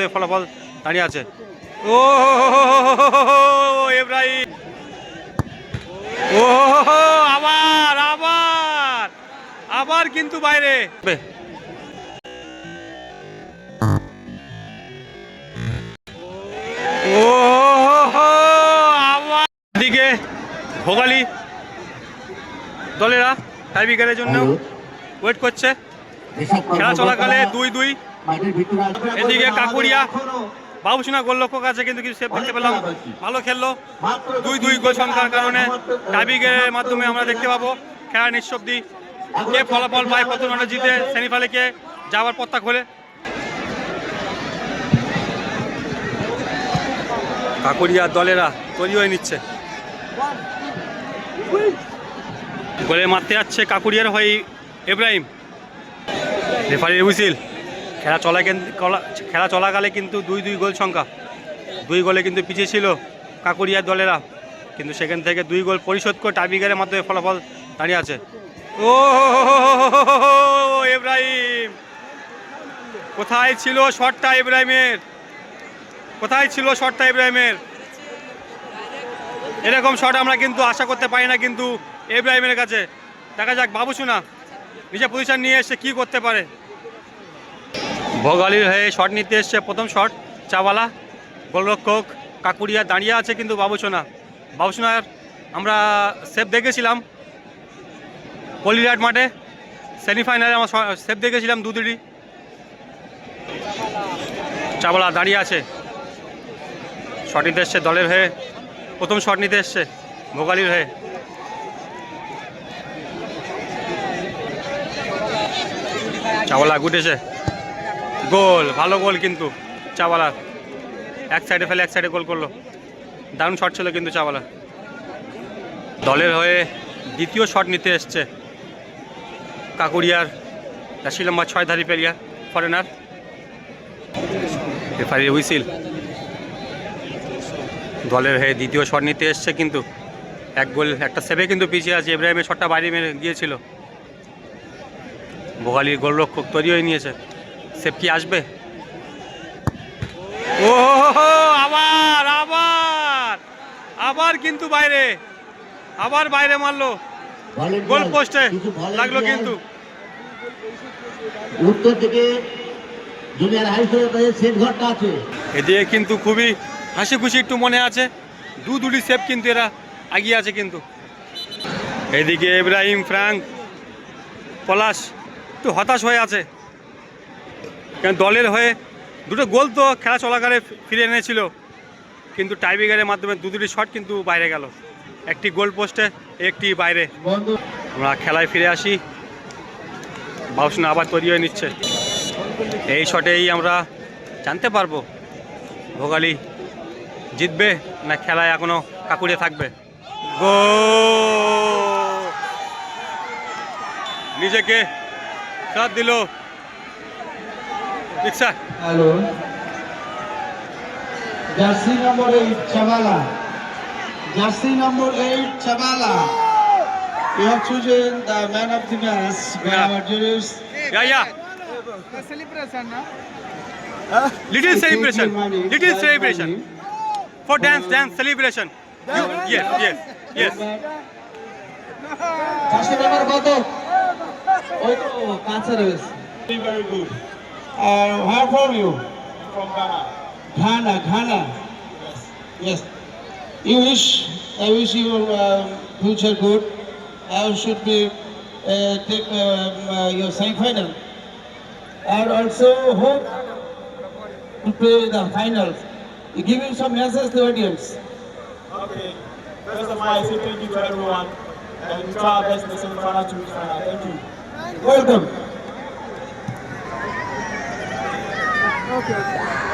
মাধ্যমে ফলাফল দাঁড়িয়ে আছে। ও এব্রাহিম। ও আবার আবার আবার কিন্তু বাইরে। ও আবার দিকে ভোগালি দলেরা টাইবিকারের জন্য ওয়েট করছে। খেলা চলাকালে দুই দুই এদিকে কাকুরিয়া বাবুসোনা গোলরক্ষক আছে কিন্তু কিছু সেভ দেখতে পেলাম। ভালো খেললো। দুই দুই গোল সংখ্যার কারণে টাইবিকের মাধ্যমে আমরা দেখতে পাবো খেলা নিঃশব্দি। কে ফলাফল পায় কত রানে জিতে সেমিফাইনালে কে যাওয়ার পথটা খোলে। কাকুরিয়া দলেরা তৈরি হয়ে নিচ্ছে। গোলে মারতে যাচ্ছে কাকুরিয়ার হয়ে ইব্রাহিম। রেফারির হুইসিল খেলা চলা খেলা চলাকালে কিন্তু দুই দুই গোল সংখ্যা। দুই গোলে কিন্তু পিছিয়ে ছিল কাকুরিয়ার দলেরা। কিন্তু সেখান থেকে দুই গোল পরিশোধ করে টাইবিগারের মাধ্যমে ফলাফল দাঁড়িয়ে আছে। ও ইব্রাহিম কোথায় ছিল শটটা ইব্রাহিমের কোথায় ছিল শটটা ইব্রাহিমের এরকম শট আমরা কিন্তু আশা করতে পারি না কিন্তু ইব্রাহিমের কাছে। দেখা যাক বাবু শোনা নিজে পজিশন নিয়ে এসে কি করতে পারে। ভোগালির হয়ে শট নিতে এসছে প্রথম শট চাওয়ালা, গোলরক্ষক কাকুরিয়া দাঁড়িয়ে আছে কিন্তু বাবুসোনা। বাবুসোনার আমরা সেভ দেখেছিলাম পলিরাট মাঠে সেমিফাইনালে আমরা সেভ দেখেছিলাম দু দুটি চাওয়ালা দাঁড়িয়ে আছে। শট নিতে এসছে দলের হয়ে, প্রথম শট নিতে এসছে ভোগালির হয়ে। চাওয়ালা গুটেছে। গোল, ভালো গোল কিন্তু চাওয়ালার এক সাইডে ফেলে, এক সাইডে গোল করল। দারুণ শট ছিল কিন্তু চাওয়ালা। দলের হয়ে দ্বিতীয় শট নিতে এসছে কাকুরিয়ার রাশি লম্বা ছয় ধারি পেরিয়ার ফরেনার রেফারি হুইসিল। দলের হয়ে দ্বিতীয় শট নিতে এসছে কিন্তু এক গোল, একটা সেভে কিন্তু পিছিয়ে আছে। ইব্রাহিমের শটটা বাইরে মেরে গিয়েছিল ভোগালির গোলরক্ষক তৈরি হয়ে নিয়েছে। সেভ কি আসবে? ও আবার আবার! আবার কিন্তু বাইরে। আবার বাইরে মারলো। গোল পোস্টে লাগল কিন্তু। উত্তর থেকে জুনিয়র হাই স্কুলের সেট ঘরটা আছে। এদিকে কিন্তু খুবই হাসি খুশি একটু মনে আছে। দু দুটি সেফ কিন্তু এরা এগিয়ে আছে কিন্তু। এদিকে ইব্রাহিম ফ্রাঙ্ক পলাশ একটু হতাশ হয়ে আছে। কারণ দলের হয়ে দুটো গোল তো খেলা চলাকালে ফিরে এনেছিল, কিন্তু টাইব্রেকারের মাধ্যমে দু দুটি শট কিন্তু বাইরে গেল। একটি গোল পোস্টে একটি বাইরে। আমরা খেলায় ফিরে আসি। বাউসনা আবার তৈরি হয়ে নিচ্ছে। এই শটেই আমরা জানতে পারব ভোগালি জিতবে না খেলায় এখনও কাকুরে থাকবে। গো নিজেকে সাথ দিল Hello jersey number eight Chabala jersey number eight Chabala You have chosen the man of the match by Yeah. our judges. Yeah yeah celebration, na? Little Take celebration your money, little your celebration money. For dance dance celebration yes yes yes চারশো টাকার কত ওই তো কাছে রয়েছে Very good. R where from you From Ghana. Ghana Ghana yes Yes. you wish I wish you um, future good I should be uh, take um, uh, your semi-final and also hope to play the finals you give him some message to the audience Okay. First of all, I say thank you to everyone. And we try our best in the semi-final to final. Thank you. welcome Okay.